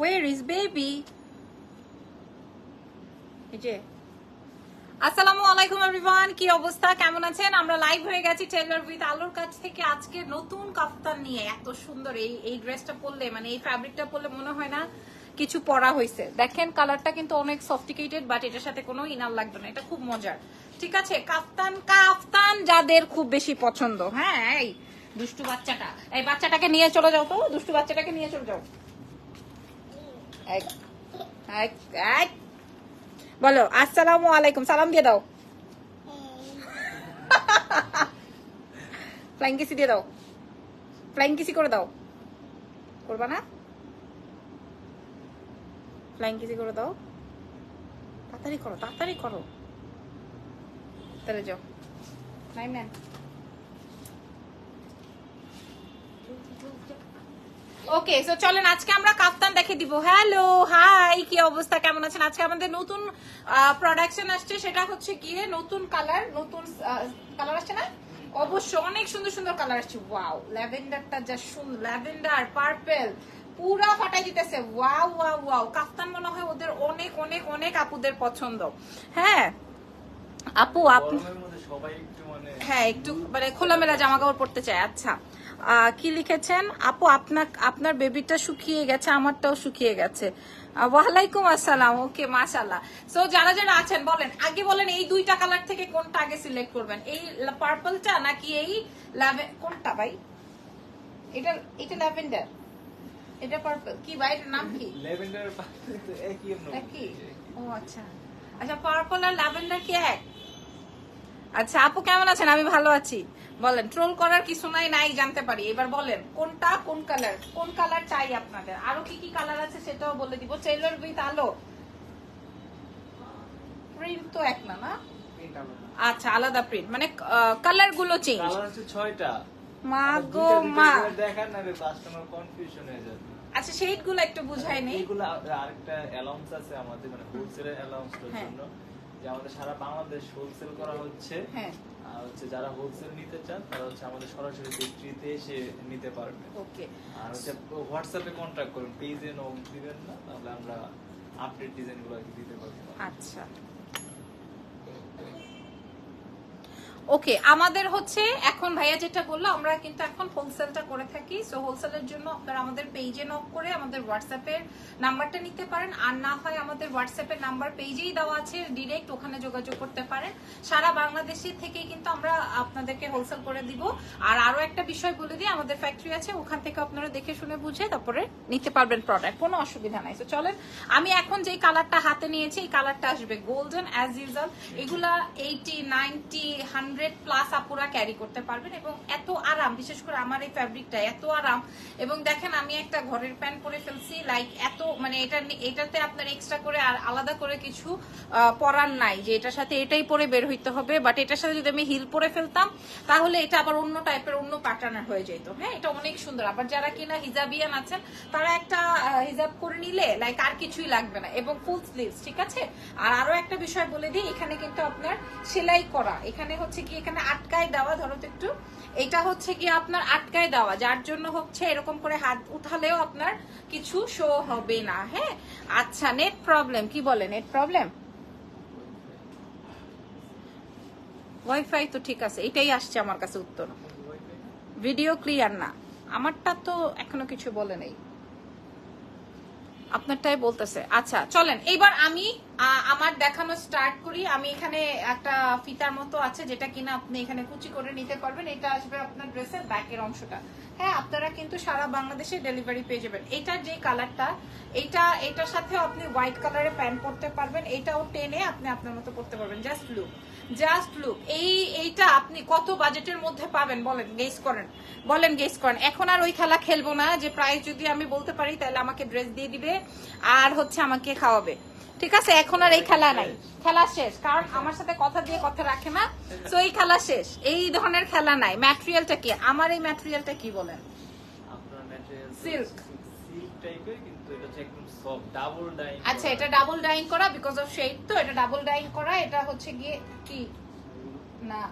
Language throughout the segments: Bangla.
ওয়ের ইজ বেবি আসসালামু আলাইকুম এভরিওয়ান কি অবস্থা? কেমন আছেন? আমরা লাইভ হয়ে গেছি টেইলর উইথ আলোর কাছ থেকে আজকে নতুন কাফতান নিয়ে। এত সুন্দর এই এই ড্রেসটা পরলে মানে এই ফ্যাব্রিকটা পরলে মনে হয় না কিছু পরা হয়েছে। দেখেন কালারটা কিন্তু অনেক সফটিকেটেড বাট এটার সাথে কোনো ইনার লাগবে না। এটা খুব মজার। ঠিক আছে? কাফতান কাফতান যাদের খুব বেশি পছন্দ। হ্যাঁ এই দুষ্টু বাচ্চাটা। এই বাচ্চাটাকে নিয়ে চলে যাও তো। দুষ্টু বাচ্চাটাকে নিয়ে চলে যাও। বলো, আসসালামু আলাইকুম, সালাম দিয়ে দাও। ফ্লাইং কিসি দিয়ে দাও। ফ্লাইং কিসি করে দাও। করবা না? ফ্লাইং কিসি করে দাও। তাড়াতাড়ি করো তাড়াতাড়ি করো। তাহলে যাও। নাই ম্যাম ওকে সো চলেন আজকে আমরা কাফতান দেখে দিব। হ্যালো হাই কি অবস্থা কেমন আছেন? আজকে আমাদের নতুন প্রোডাকশন আসছে সেটা হচ্ছে গিয়ে নতুন কালার নতুন কালার আসছে না? অবশ্য অনেক সুন্দর সুন্দর কালার আসছে। ওয়াও ল্যাভেন্ডারটা যা সুন্দর ল্যাভেন্ডার পার্পেল পুরা ফাটাই দিতেছে। ওয়াও ওয়াও ওয়াও কাফতান মনে হয় ওদের অনেক অনেক অনেক আপুদের পছন্দ। হ্যাঁ? আপু আপনি একটু মানে হ্যাঁ একটু মানে খোলামেলা জামা কাপড় পরতে চাই আচ্ছা। কি লিখেছেন? আপু আপনার আপনার বেবিটা শুকিয়ে গেছে আমারটাও শুকিয়ে গেছে। ওয়ালাইকুম আসসালাম। ওকে মাশাল্লাহ সো যারা যারা আছেন বলেন আগে বলেন এই দুইটা কালার থেকে কোনটা আগে সিলেক্ট করবেন? এই পার্পলটা নাকি এই কোনটা ভাই? এটা এটা ল্যাভেন্ডার এটা পার্পল কি ভাই এটার নাম কি? ল্যাভেন্ডার একই ও আচ্ছা। আচ্ছা পার্পল আর ল্যাভেন্ডার কি এক? আচ্ছা আপু কেমন আছেন? আমি ভালো আছি। বলেন ট্রোল করার কিছু নাই নাই জানতে পারি। এবার বলেন কোনটা কোন কালার কোন কালার চাই আপনাদের? আরও কি কি কালার আছে সেটাও বলে দিব। টেইলর উইথ আলো। প্রিন্ট তো এক না না? আচ্ছা আলাদা প্রিন্ট মানে কালারগুলো চেঞ্জ কালার হচ্ছে ছয়টা। মা গো দুইটা দুইটা মা। দেখান না কাস্টমার কনফিউশন হয়ে যাবে। আচ্ছা শেডগুলো একটু বুঝাই নেই। এইগুলো আরেকটা অ্যালাউন্স আছে আমাদের মানে হোলসেলের অ্যালাউন্সের হ্যাঁ। জন্য। যে আমাদের সারা বাংলাদেশ হোলসেল করা হচ্ছে। হ্যাঁ। আর হচ্ছে যারা হোলসেল নিতে চান তারা হচ্ছে আমাদের সরাসরি ফ্যাক্টরিতে এসে নিতে পারবে। ওকে। আর হচ্ছে হোয়াটসঅ্যাপে কন্ট্যাক্ট করুন পেজে নোট দিবেন না তাহলে আমরা আপডেট ডিজাইনগুলো দিতে পারব। আচ্ছা। ওকে আমাদের হচ্ছে, এখন ভাইয়া যেটা বলল, আমরা কিন্তু এখন হোলসেলটা করে থাকি। সো হোলসেলের জন্য আপনারা আমাদের পেজে নক করে আমাদের হোয়াটসঅ্যাপের নাম্বারটা নিতে পারেন। আর না হয় আমাদের হোয়াটসঅ্যাপের নাম্বার পেজেই দেওয়া আছে ডিরেক্ট ওখানে যোগাযোগ করতে পারেন। সারা বাংলাদেশের থেকেই কিন্তু আমরা আপনাদেরকে হোলসেল করে দিব। আর আরও একটা বিষয় বলে দিই, আমাদের ফ্যাক্টরি আছে, ওখান থেকে আপনারা দেখে শুনে বুঝে তারপরে নিতে পারবেন প্রোডাক্ট কোনো অসুবিধা নাই। তো চলেন, আমি এখন যেই কালারটা হাতে নিয়েছি, এই কালারটা আসবে গোল্ডেন অ্যাজ ইউজাল এগুলা এইটি নাইনটি হান্ড্রেড প্লাস আপুরা ক্যারি করতে পারবেন এবং এত আরাম, বিশেষ করে আমার এই ফ্যাব্রিকটা এত আরাম। এবং দেখেন, আমি একটা ঘরের প্যান্ট পরে ফেলছি লাইক এত মানে এটা এটাতে আপনার এক্সট্রা করে আর আলাদা করে কিছু পরার নাই যে এটার সাথে এটাই পরে বের হইতে হবে। বাট এটার সাথে যদি আমি হিল পরে ফেলতাম, তাহলে এটা আবার অন্য টাইপের অন্য প্যাটার্নের হয়ে যেত হ্যাঁ এটা অনেক সুন্দর। আবার যারা কিনা হিজাবিয়ান আছেন, তারা একটা হিজাব করে নিলে লাইক আর কিছুই লাগবে না। এবং ফুল স্লিভস ঠিক আছে? আর আরও একটা বিষয় বলে দিই, এখানে কিন্তু আপনার সেলাই করা, এখানে হচ্ছে কি এখানে আটকায় দেওয়া? ধরো একটু। এটা হচ্ছে কি আপনার আটকায় দেওয়া, যার জন্য হচ্ছে এরকম করে হাত উঠালেও আপনার কিছু শো হবে না হ্যাঁ? আচ্ছা নেট প্রবলেম কি বলে নেট প্রবলেম ওয়াইফাই তো ঠিক আছে, এটাই আসছে আমার কাছে উত্তর। ভিডিও ক্লিয়ার না। আমারটা তো এখনও কিছু বলে নেই। আপনারটাই বলতেছে। আচ্ছা চলেন, এইবার আমি আমার দেখানো স্টার্ট করি। আমি এখানে একটা ফিতার মতো আছে যেটা কিনা আপনি এখানে কুচি করে নিতে পারবেন। এটা আসবে আপনার ড্রেসের ব্যাকের অংশটা। হ্যাঁ আপনারা কিন্তু সারা বাংলাদেশে ডেলিভারি পেয়ে যাবেন। এটার যে কালারটা এটা, এটার সাথেও আপনি হোয়াইট কালারের প্যান্ট পরতে পারবেন। এটাও টেনে আপনি আপনার মতো করতে পারবেন। জাস্ট লুক জাস্ট লুক এই, এইটা আপনি কত বাজেটের মধ্যে পাবেন? বলেন গেস করেন। বলেন গেস করেন। এখন আর ওই খেলা খেলব না। যে প্রাইস যদি আমি বলতে পারি, তাহলে আমাকে ড্রেস দিয়ে দিবে আর হচ্ছে আমাকে খাওয়াবে। ঠিক আছে? এখন আর এই খেলা নাই। খেলা শেষ। কারণ আমার সাথে কথা দিয়ে কথা রাখে না। তো এই খেলা শেষ। এই ধরনের খেলা নাই। ম্যাটেরিয়ালটা কি? আমার এই ম্যাটেরিয়ালটা কি বলেন. সিল্ক আচ্ছা এটা ডাবল ডাইং করা বিকজ অফ শেড তো। এটা ডাবল ডাইং করা এটা হচ্ছে গিয়ে কি? না।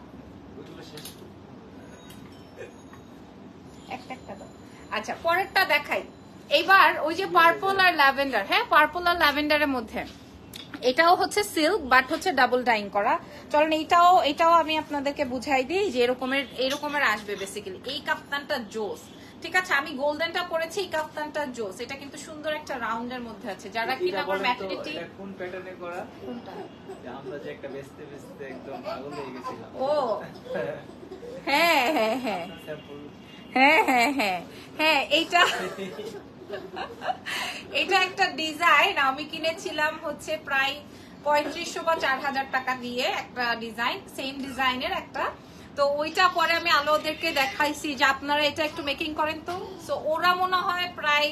একটা একটা দাও। আচ্ছা পরেরটা দেখাই। এবার ওই যে পার্পল আর ল্যাভেন্ডার হ্যাঁ পার্পল আর ল্যাভেন্ডারের মধ্যে। এটাও হচ্ছে সিল্ক বাট হচ্ছে ডাবল ডাইং করা। চলেন এটাও এটাও আমি আপনাদেরকে বুঝাই দিই যে এরকমের এরকমের আসবে বেসিক্যালি এই কাপ্তানটা জোস ঠিক আছে? আমি গোল্ডেনটা পরেছি এই কাপ্তানটা জোস। এটা কিন্তু সুন্দর একটা রাউন্ডের মধ্যে আছে। যারা কিনা ম্যাটারনিটি এটা কোন প্যাটার্নে করা? যে আমরা যে একটা বেচতে বেচতে একদম পাগল হয়ে গেছিলাম। ও। হ্যাঁ হ্যাঁ হ্যাঁ। হ্যাঁ হ্যাঁ হ্যাঁ। হ্যাঁ এইটা এটা একটা ডিজাইন আমি কিনেছিলাম হচ্ছে প্রায় পঁয়ত্রিশশো বা চার হাজার টাকা দিয়ে একটা ডিজাইন সেম ডিজাইনের একটা। তো ওইটা পরে আমি আলো ওদেরকে দেখাইছি যে আপনারা এটা একটু মেকিং করেন তো। সো ওরা মনে হয় প্রায়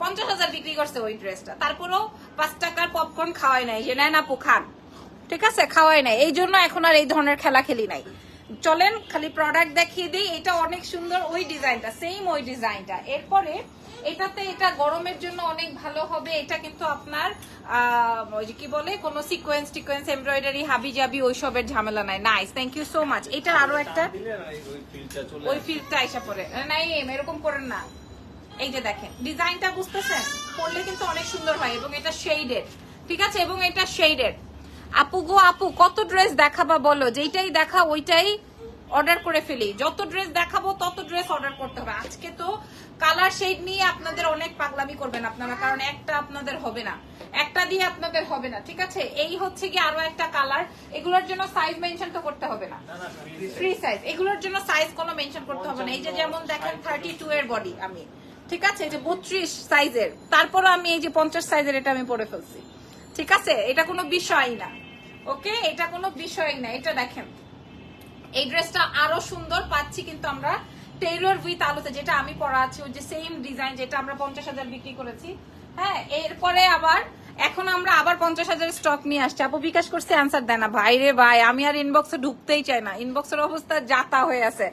পঞ্চাশ হাজার বিক্রি করছে ওই ড্রেসটা তারপরেও পাঁচ টাকার পপকর্ন খাওয়াই নাই যে নেন আপু, খান। ঠিক আছে? খাওয়াই নাই। এই জন্য এখন আর এই ধরনের খেলা খেলি নাই। চলেন, খালি প্রোডাক্ট দেখিয়ে দিই। এটা অনেক সুন্দর ওই ডিজাইনটা সেম ওই ডিজাইনটা এরপরে এটাতে এটা গরমের জন্য অনেক ভালো হবে এটা কিন্তু আপনার কি বলে কোনো সিকোয়েন্স টিকোয়েন্স এমব্রয়ডারি হাবি জাবি ওইসবের ঝামেলা নাই। Nice thank you so much এটার আরও একটা ওই ফিলটা এসে পড়ে। নাই এরকম করেন না। এই যে দেখেন ডিজাইনটা বুঝতেছেন? পরলে কিন্তু অনেক সুন্দর হয় এবং এটা শেডেড ঠিক আছে? এবং এটা শেডেড আপু গো আপু কত ড্রেস দেখাবা বলো? যেইটাই দেখা ওইটাই অর্ডার করে ফেলি। যত ড্রেস দেখাবো তত ড্রেস অর্ডার করতে হবে। আজকে তো কালার শেড নিয়ে আপনাদের অনেক পাগলামি করবেন আপনারা কারণ একটা আপনাদের হবে না। একটা দিয়ে আপনাদের হবে না ঠিক আছে? এই হচ্ছে কি আরও একটা কালার। এগুলোর জন্য সাইজ মেনশন তো করতে হবে না। ফ্রি সাইজ এগুলোর জন্য সাইজ কোনো মেনশন করতে হবে না। এই যে যেমন দেখেন থার্টি টু এর বডি আমি ঠিক আছে? এই যে বত্রিশ সাইজের তারপর আমি এই যে পঞ্চাশ সাইজের এটা আমি পরে ফেলছি। ঠিক আছে? এটা কোনো বিষয় না। ওকে? এটা কোনো বিষয় না। এটা দেখেন। এই ড্রেসটা আরও সুন্দর পাচ্ছি কিন্তু আমরা টেইলর উইথ আলোতে, যেটা আমি পরা আছি, ওই যে সেম ডিজাইন যেটা আমরা পঞ্চাশ হাজার বিক্রি করেছি। হ্যাঁ এরপরে আবার, এখন আমরা আবার পঞ্চাশ হাজার স্টক নিয়ে আসছি। আপু বিকাশ করছে অ্যান্সার দেয় না। ভাই রে ভাই, আমি আর ইনবক্সে ঢুকতেই চাই না। ইনবক্সের অবস্থা যাতা হয়ে আছে।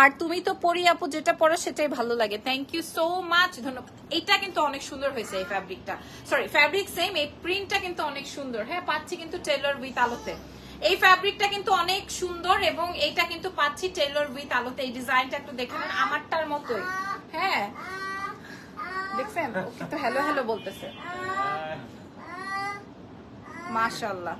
আর তুমি তো পরি আপু, যেটা পরো সেটাই ভালো লাগে। থ্যাংক ইউ সো মাচ ধন্যবাদ। এটা কিন্তু অনেক সুন্দর হয়েছে এই ফ্যাব্রিকটা সরি ফ্যাব্রিক সেম এই প্রিন্টটা কিন্তু অনেক সুন্দর। হ্যাঁ পাচ্ছি কিন্তু টেলর উইথ আলোতে। এই ফ্যাব্রিকটা কিন্তু অনেক সুন্দর এবং এইটা কিন্তু পাচ্ছি টেলর উইথ আলোতে। এই ডিজাইনটা একটু দেখে নেন, আমারটার মতোই। হ্যাঁ। দেখছেন? ও কিন্তু হ্যালো হ্যালো বলতেছে। মাশাল্লাহ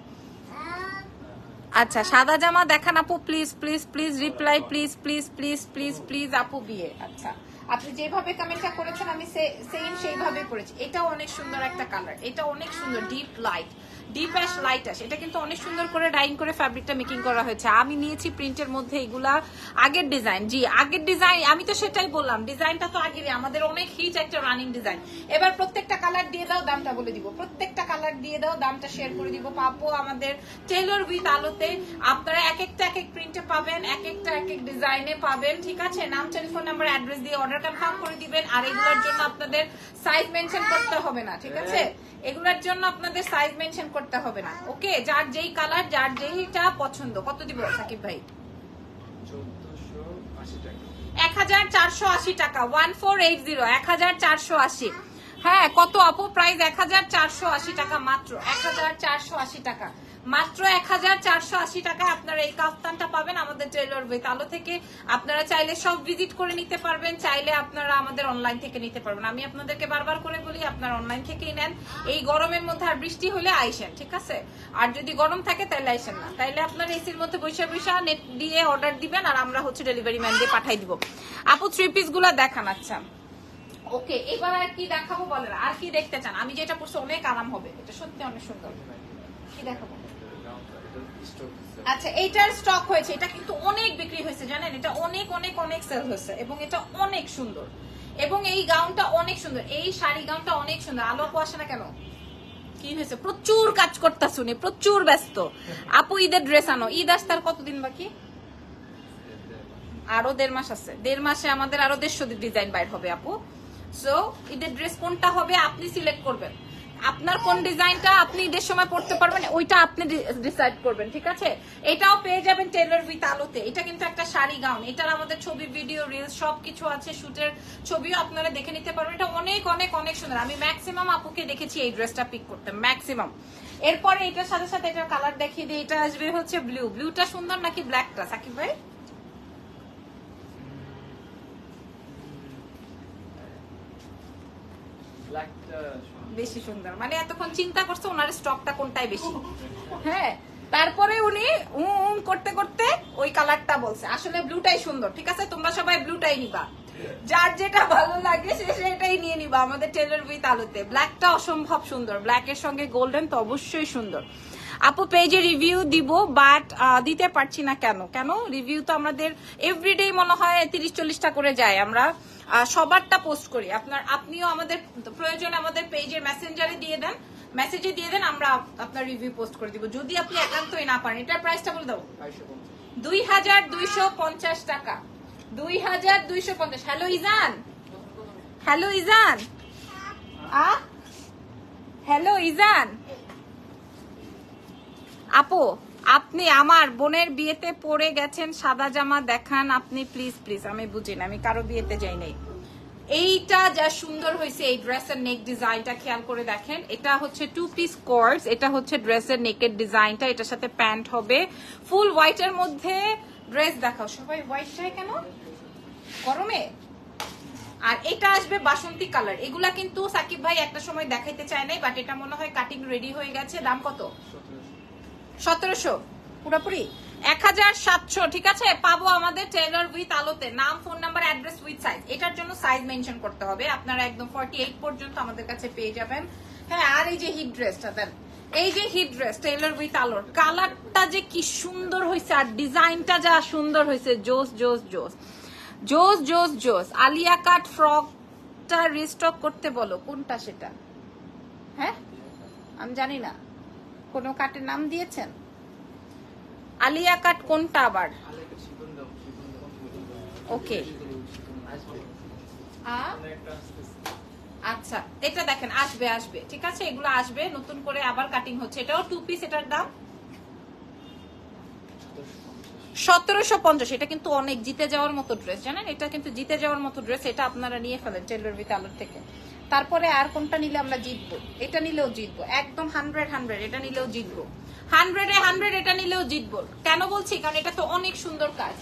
আচ্ছা সাদা জামা দেখান আপু please please please reply please please please please please আপু বিয়ে। আচ্ছা আপনি যেভাবে কমেন্টটা করেছেন, আমি সেম সেইভাবে করেছি। এটাও অনেক সুন্দর একটা কালার এটা অনেক সুন্দর deep light deep ash light ash এটা কিন্তু অনেক সুন্দর করে ডাইং করে ফ্যাব্রিকটা মেকিং করা হয়েছে। আমি নিয়েছি প্রিন্টের মধ্যে এগুলা আগের ডিজাইন জি আগের ডিজাইন আমি তো সেটাই বললাম ডিজাইনটা তো আগেরই আমাদের অনেক হিট একটা রানিং ডিজাইন এবার প্রত্যেকটা কালার দিয়ে দাও দামটা বলে দিব। প্রত্যেকটা কালার দিয়ে দাও দামটা শেয়ার করে দিব। পাবো আমাদের টেলর উইথ আলোতে আপনারা এক একটা এক এক প্রিন্টে পাবেন এক একটা এক এক ডিজাইনে পাবেন ঠিক আছে? নাম টেলিফোন নাম্বার অ্যাড্রেস দিয়ে অর্ডার কনফার্ম করে দিবেন আর এগুলোর জন্য আপনাদের সাইজ মেনশন করতে হবে না ঠিক আছে? এগুলোর জন্য আপনাদের সাইজ মেনশন করতে হবে না। ওকে যার যেই কালার যার যেইটা পছন্দ। কত দিব সাকিব ভাই? এক হাজার চারশো আশি টাকা। ওয়ান ফোর এইট জিরো এক হাজার চারশো আশি। হ্যাঁ কত অপো প্রাইস এক হাজার চারশো আশি টাকা মাত্র। এক হাজার চারশো আশি টাকা। মাত্র এক হাজার চারশো আশি টাকা আপনারা এই কাফতানটা পাবেন আমাদের টেলর আলো থেকে। আপনারা চাইলে সব ভিজিট করে নিতে পারবেন, চাইলে আপনারা আমাদের অনলাইন থেকে নিতে পারবেন। আমি আপনাদেরকে বারবার করে বলি, আপনারা অনলাইন থেকেই নেন। এই গরমের মধ্যে আর বৃষ্টি হলে আইসেন, ঠিক আছে? আর যদি গরম থাকে তাহলে আইসেন না। তাইলে আপনার এসির মধ্যে বসে বসে নেট দিয়ে অর্ডার দিবেন আর আমরা হচ্ছে ডেলিভারি ম্যান দিয়ে পাঠাই দিব। আপু থ্রি পিসগুলা দেখান আচ্ছা। ওকে, এবার আর কি দেখাবো বলেন? আর কি দেখতে চান? আমি যেটা পড়ছি অনেক আরাম হবে। এটা সত্যি অনেক সুন্দর। কি দেখাবো? আচ্ছা এইটার স্টক হয়েছে, এটা কিন্তু অনেক বিক্রি হয়েছে, জানেন? এটা অনেক অনেক অনেক সেল হয়েছে এবং এটা অনেক সুন্দর। এবং এই গাউনটা অনেক সুন্দর, এই শাড়ি গাউনটা অনেক সুন্দর। আলো আসে না কেন? কি হয়েছে? প্রচুর কাজ করতা শুনি প্রচুর ব্যস্ত। আপু ঈদের ড্রেস আনো। ঈদ আসতে আর কতদিন বাকি? আরও দেড় মাস আছে। দেড় মাসে আমাদের আরও দেড়শো ডিজাইন বাইর হবে, আপু। সো ঈদের ড্রেস কোনটা হবে আপনি সিলেক্ট করবেন। আপনার কোন ডিজাইনটা আপনি ঈদের সময় পড়তে পারবেন, ওইটা আপনি ডিসাইড করবেন, ঠিক আছে? এটাও পেয়ে যাবেন টেলার উইথ আলোতে। এটা কিন্তু একটা শাড়ি গাউন এটার আমাদের ছবি ভিডিও রিলস সবকিছু আছে শুটের ছবিও আপনারা দেখে নিতে পারবেন। এটা অনেক অনেক অনেক সুন্দর। আমি ম্যাক্সিমাম আপুকে দেখেছি এই ড্রেসটা পিক করতে ম্যাক্সিমাম এরপরে এটার সাথে সাথে এটার কালার দেখিয়ে দিই। এটা আসবে হচ্ছে ব্লু ব্লুটা সুন্দর নাকি ব্ল্যাকটা সাকিব ভাই? বেশি সুন্দর। মানে এতক্ষণ চিন্তা করছে ওনার স্টকটা কোনটাই বেশি। হ্যাঁ তারপরে উনি উম করতে করতে ওই কালারটা বলছে। আসলে ব্লুটাই সুন্দর ঠিক আছে? তোমরা সবাই ব্লুটাই নিবা। যার যেটা ভালো লাগে সে সেটাই নিয়ে নিবা আমাদের টেলার উইথ আলোতে। ব্ল্যাকটা অসম্ভব সুন্দর। ব্ল্যাকের সঙ্গে গোল্ডেন তো অবশ্যই সুন্দর। আপু পেজে রিভিউ দিব বাট দিতে পারছি না কেন? কেন? রিভিউ তো আমাদের এভরিডে মনে হয় তিরিশ চল্লিশটা করে যায়। আমরা সবারটা পোস্ট করি। আপনার, আপনিও আমাদের প্রয়োজন আমাদের পেজের মেসেঞ্জারে দিয়ে দেন। মেসেজে দিয়ে দেন, আমরা আপনার রিভিউ পোস্ট করে দিব। যদি আপনি একান্তই না পারেন, এটার প্রাইসটা বলে দাও। দুই হাজার দুইশো পঞ্চাশ টাকা। দুই হাজার দুইশো পঞ্চাশ। হ্যালো ইজান হ্যালো ইজান আ হ্যালো ইজান আপু? আপনি আমার বোনের বিয়েতে পরে গেছেন, সাদা জামা দেখান, আপনি প্লিজ প্লিজ আমি বুঝি না, আমি কারও বিয়েতে যাই নাই। এইটা যা সুন্দর হয়েছে, এই ড্রেসের নেক ডিজাইনটা খেয়াল করে দেখেন, এটা হচ্ছে টু পিস কোর্স এটা হচ্ছে ড্রেসের নেকের ডিজাইনটা এটার সাথে প্যান্ট হবে। ফুল হোয়াইটের মধ্যে ড্রেস দেখাও, সবাই হোয়াইট চাই কেন? গরমে? আর এটা আসবে বাসন্তী কালার এগুলা কিন্তু সাকিব ভাই একটা সময় দেখাইতে চায় নাই বাট এটা মনে হয় কাটিং রেডি হয়ে গেছে, দাম কত? সতেরোশো, পুরোপুরি। এক হাজার সাতশো, ঠিক আছে? পাবো আমাদের টেলার উইথ আলোতে। নাম phone number address with size এটার জন্য সাইজ মেনশন করতে হবে। আপনারা একদম ফর্টি এইট পর্যন্ত আমাদের কাছে পেয়ে যাবেন। হ্যাঁ আর এই যে হিট ড্রেসটা দেন। এই যে হিট ড্রেস টেলার উইথ আলোর। কালারটা যে কি সুন্দর হয়েছে আর ডিজাইনটা যা সুন্দর হয়েছে জোস জোস জোস। জোস জোস জোস। আলিয়া কাট ফ্রকটা রিস্টক করতে বলো। কোনটা সেটা? হ্যাঁ? আমি জানি না। কোনো কাটের নাম দিয়েছেন? আলিয়া কাট কোনটা আবার? ওকে। আচ্ছা এটা দেখেন আসবে আসবে ঠিক আছে? এগুলো আসবে নতুন করে আবার কাটিং হচ্ছে। এটাও টু পিস এটার দাম? সতেরোশো পঞ্চাশ এটা কিন্তু অনেক জিতে যাওয়ার মতো ড্রেস জানেন? এটা কিন্তু জিতে যাওয়ার মতো ড্রেস এটা আপনারা নিয়ে ফেলেন টেলর উইথ আলোর থেকে। তারপরে আর কোনটা নিলে আমরা জিতবো? এটা নিলেও জিতবো। একদম হান্ড্রেড হান্ড্রেড এটা নিলেও জিতবো। হান্ড্রেডে হান্ড্রেড এটা নিলেও জিতবো। কেন বলছি? কারণ এটা তো অনেক সুন্দর কাজ।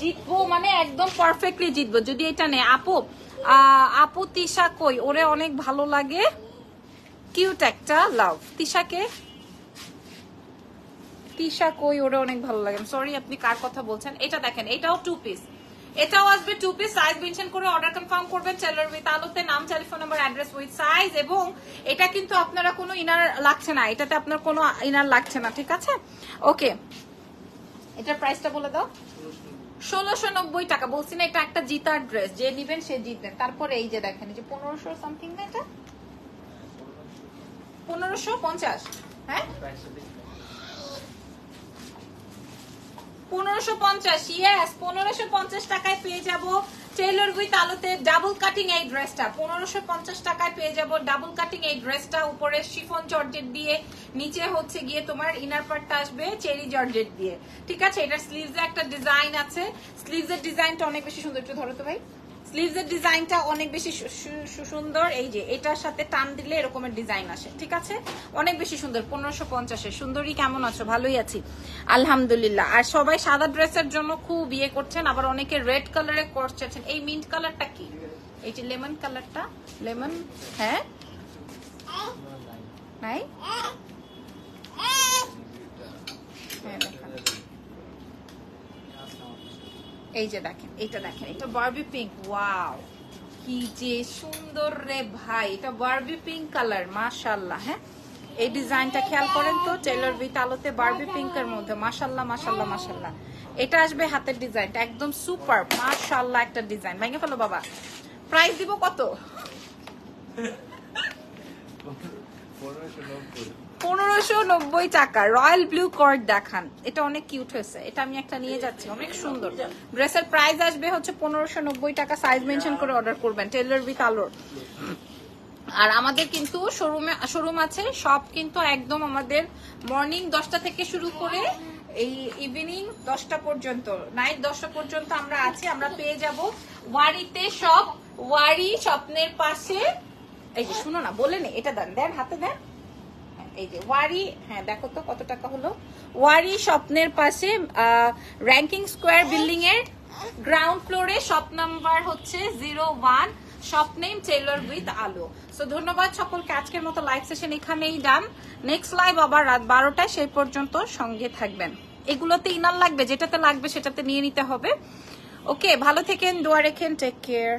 জিতবো মানে একদম পারফেক্টলি জিতবো। যদি এটা নেই, আপু আপু তিশা কই? ওরে অনেক ভালো লাগে। কিউট একটা লাভ তিশাকে তিশা কই? ওরে অনেক ভালো লাগে। সরি আপনি কার কথা বলছেন? এটা দেখেন, এটাও টু পিস এটাও আসবে টু পিস সাইজ মেনশন করে অর্ডার কনফার্ম করবেন টেলার উইথ আলোতে নাম telephone number address with size এবং এটা কিন্তু আপনারা কোনো ইনার লাগছে না, এটাতে আপনার কোনো ইনার লাগছে না, ঠিক আছে? ওকে এটার প্রাইসটা বলে দাও। ষোলোশো নব্বই টাকা, বলছি না এটা একটা জিতার ড্রেস যে নিবেন সে জিতবেন। তারপরে এই যে দেখেন যে পনেরোশো সামথিং না এটা? পনেরোশো পঞ্চাশ হ্যাঁ? পনেরোশো পঞ্চাশ ইয়েস পনেরোশো পঞ্চাশ টাকায় পেয়ে যাব টেইলর উইথ আলোতে ডাবল কাটিং এই ড্রেসটা পনেরোশো পঞ্চাশ টাকায় পেয়ে যাব ডাবল কাটিং এই ড্রেসটা উপরে শিফন জর্জেট দিয়ে, নিচে হচ্ছে গিয়ে তোমার ইনার পার্টটা আসবে চেরি জর্জেট দিয়ে। ঠিক আছে? এটার স্লিভসে একটা ডিজাইন আছে। স্লিভসের ডিজাইনটা অনেক বেশি সুন্দর, একটু ধরো তো ভাই। স্লিভস এর ডিজাইনটা অনেক বেশি সুন্দর এই যে, এটার সাথে টান দিলে এরকমের ডিজাইন আসে, ঠিক আছে? অনেক বেশি সুন্দর, পনেরোশো পঞ্চাশে সুন্দরী কেমন আছো? ভালোই আছি। আলহামদুলিল্লাহ। আর সবাই সাদা ড্রেসের জন্য খুব ইয়ে করছেন, আবার অনেকে রেড কালারে করছেন। এই মিন্ট কালারটা কি? এই যে লেমন কালারটা? লেমন? হ্যাঁ? নাই হ্যাঁ দেখান। এই যে দেখেন এটা দেখেন এটা বারবি পিঙ্ক ওয়াও কি যে সুন্দর রে ভাই, এটা বারবি পিঙ্ক কালার মাশাল্লাহ হ্যাঁ? এই ডিজাইনটা খেয়াল করেন তো টেলর উইথ আলোতে বারবি পিঙ্কের মধ্যে মাশাল্লাহ মাশাল্লাহ মাশাল্লাহ এটা আসবে হাতের ডিজাইনটা, একদম সুপার মাশাল্লাহ একটা ডিজাইন। ভেঙে ফেলো বাবা। প্রাইস দিব কত? পনেরোশো নব্বই টাকা। রয়্যাল ব্লু কর্ড দেখান। এটা অনেক কিউট হয়েছে। এটা আমি একটা নিয়ে যাচ্ছি। অনেক সুন্দর। ড্রেসের প্রাইস আসবে হচ্ছে পনেরোশো নব্বই টাকা। সাইজ মেনশন করে অর্ডার করবেন। টেলার উইথ আলোর। আর আমাদের কিন্তু শোরুমে শোরুম আছে। সব কিন্তু একদম আমাদের মর্নিং দশটা থেকে শুরু করে এই ইভিনিং দশটা পর্যন্ত। নাইট দশটা পর্যন্ত আমরা আছি। আমরা পেয়ে যাব ওয়ারিতে সব। ওয়ারি স্বপ্নের পাশে এই যে শুনো না, বলে নে, এটা দেন দেন, হাতে দেন। এই যে ওয়ারি হ্যাঁ দেখো তো কত টাকা হলো। ওয়ারি স্বপ্নের পাশে র্যাঙ্কিং স্কোয়ার বিল্ডিং এর গ্রাউন্ড ফ্লোরে শপ নাম্বার হচ্ছে zero one shop name tailor with Alo so ধন্যবাদ সকলকে, আজকের মতো লাইভ সেশন এখানেই ডান নেক্সট লাইভ আবার রাত বারোটায়, সেই পর্যন্ত সঙ্গে থাকবেন। এগুলোতে ইনার লাগবে, যেটাতে লাগবে সেটাতে নিয়ে নিতে হবে। ওকে ভালো থেকেন, দোয়া রেখেন টেক কেয়ার